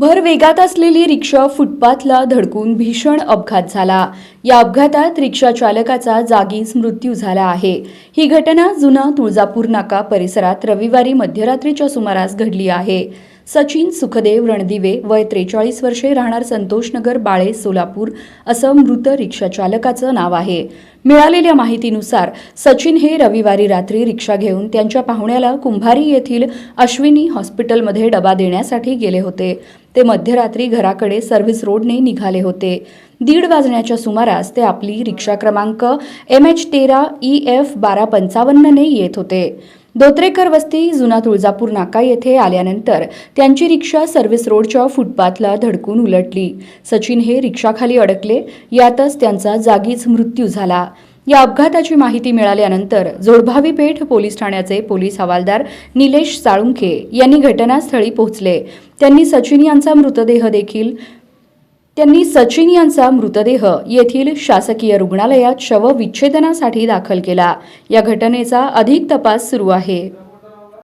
भर वेगात असलेली रिक्षा फुटपाथला धडकून भीषण अपघात झाला. या अपघातात रिक्षा चालकाचा जागीच मृत्यू झाला आहे. ही घटना जुना तुळजापूर नाका परिसरात रविवारी मध्यरात्रीच्या सुमारास घडली आहे. सचिन सुखदेव रणदिवे वय त्रेचाळीस वर्षे राहणार संतोषनगर बाळे सोलापूर असं मृत रिक्षा चालकाचं नाव आहे. मिळालेल्या माहितीनुसार सचिन हे रविवारी रात्री रिक्षा घेऊन त्यांच्या पाहुण्याला कुंभारी येथील अश्विनी हॉस्पिटलमध्ये डबा देण्यासाठी गेले होते. ते मध्यरात्री घराकडे सर्व्हिस रोडने निघाले होते. दीड वाजण्याच्या सुमारास ते आपली रिक्षा क्रमांक एम एच तेरा ई एफ बारा पंचावन्नने येत होते. दोत्रेकर वस्ती जुना तुळजापूर नाका येथे आल्यानंतर त्यांची रिक्षा सर्व्हिस रोडच्या फुटपाथला धडकून उलटली. सचिन हे रिक्षाखाली अडकले. यातच त्यांचा जागीच मृत्यू झाला. या अपघाताची माहिती मिळाल्यानंतर जोडभावी पेठ पोलीस ठाण्याचे पोलीस हवालदार निलेश साळुंखे यांनी घटनास्थळी पोहोचले. त्यांनी सचिन यांचा मृतदेह देखील त्यांनी सचिन यांचा मृतदेह येथील शासकीय रुग्णालयात शवविच्छेदनासाठी दाखल केला. या घटनेचा अधिक तपास सुरू आहे.